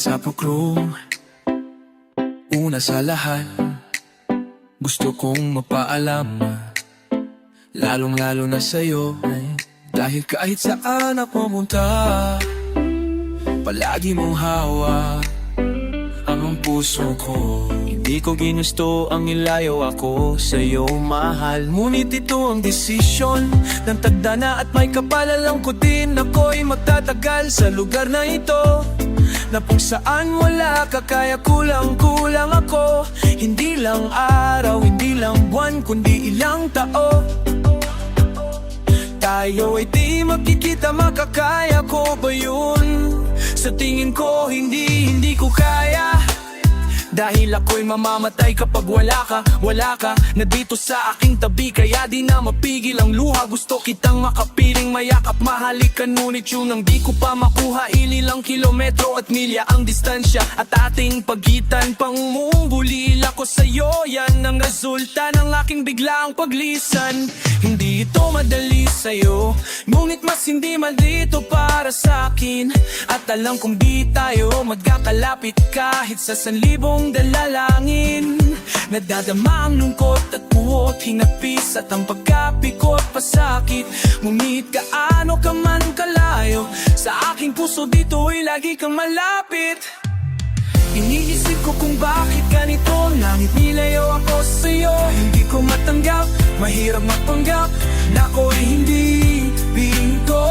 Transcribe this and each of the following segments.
sa room Una sa lahat Gusto kong mapaalam Lalong lalo na sa'yo. Dahil kahit saan ako pumunta Palagi mong hawak ang puso ko. Hindi ko ginusto ang ilayo ako sa'yo mahal. Ngunit ito ang desisyon. Ng tagdana at may kapalalang ko din Ako'y magtatagal sa lugar na ito Na kung saan wala ka kaya kulang-kulang ako. Hindi lang araw, hindi lang buwan, kundi ilang tao tayo ay di magkikita makakaya ko ba yun? Sa tingin ko hindi, hindi ko kaya Dahil ako'y mamamatay kapag wala ka, wala ka. Na dito sa aking tabi kaya di na mapigil ang luha. Gusto kitang makapiling mayakap mahalikan Ngunit yun ang di ko pa makuha. Inilang kilometro at milya ang distansya At ating pagitan pang umumbulila ko sa'yo. Yan ang resulta ng aking biglaang paglisan. Hindi ito madali sa'yo Ngunit mas hindi maldito para sa akin At alam kong di tayo magkakalapit kahit sa sanlibong dalalangin Nadadama ang lungkot at puwot Hinapis at ang pagkapikot pasakit Ngunit kaano ka man kalayo Sa aking puso dito ay lagi kang malapit. Iniisip ko kung bakit ganito Langit nilayo ako sa'yo. Hindi ko matanggap, mahirap mapanggap Na ako'y hindi bingo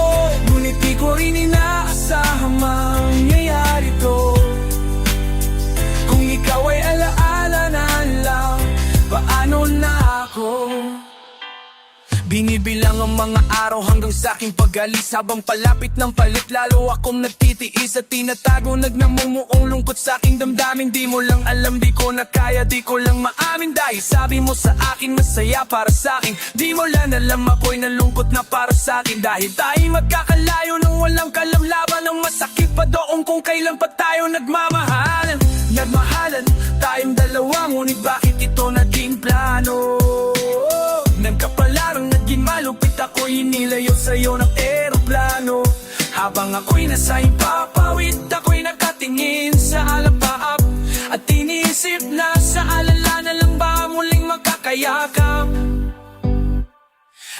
Binibilang ang mga araw hanggang sa aking pag-alis. Habang palapit ng palit lalo akong nagtitiis At tinatago. Nagnamumuong lungkot sa aking damdamin Di mo lang alam di ko na kaya di ko lang maamin. Dahil sabi mo sa akin masaya para sa akin. Di mo lang alam ako'y nalungkot na para sa akin. Dahil tayo magkakalayo nang walang kalamlaban. Ang masakit pa doon kung kailan pa tayo nagmamahalan Nagmahalan tayong dalawa Ngunit bakit inilayo sa'yo ng eroplano. Habang ako'y nasa ipapawid Ako'y nakatingin sa alapaap. At inisip na sa alala na lang ba muling magkakayakap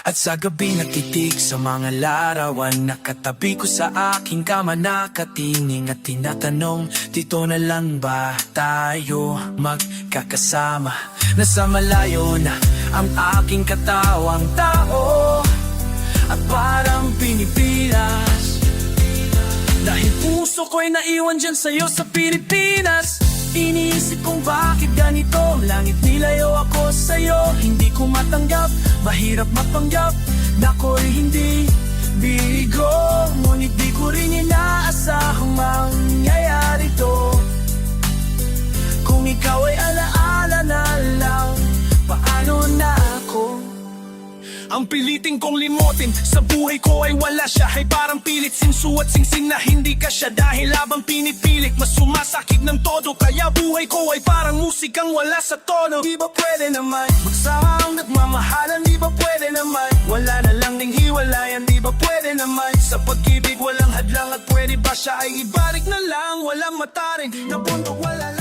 at sa gabi natitig sa mga larawan Nakatabi ko sa aking kama Nakatingin at tinatanong Dito na lang ba tayo magkakasama? Nasa malayo na ang aking katawang tao At parang Pinipinas. Dahil puso ko'y naiwan dyan sa'yo sa Pilipinas. Iniisip kong bakit ganito? Langit nilayo ako sa'yo. Hindi ko matanggap Mahirap mapanggap Na ako'y hindi bigo Ngunit di ko rin Ang piliting kong limutin Sa buhay ko ay wala siya. Ay parang pilit sinsu at singsing na hindi ka siya. Dahil habang pinipilit Mas sumasakit ng todo. Kaya buhay ko ay parang musikang wala sa tono. Di ba pwede naman? Magsahang nagmamahalan Di ba pwede naman? Wala na lang ding hiwalayan Di ba pwede naman? Sa pag-ibig walang hadlang At pwede ba siya ay ibalik na lang? Walang mataring Na bundok wala lang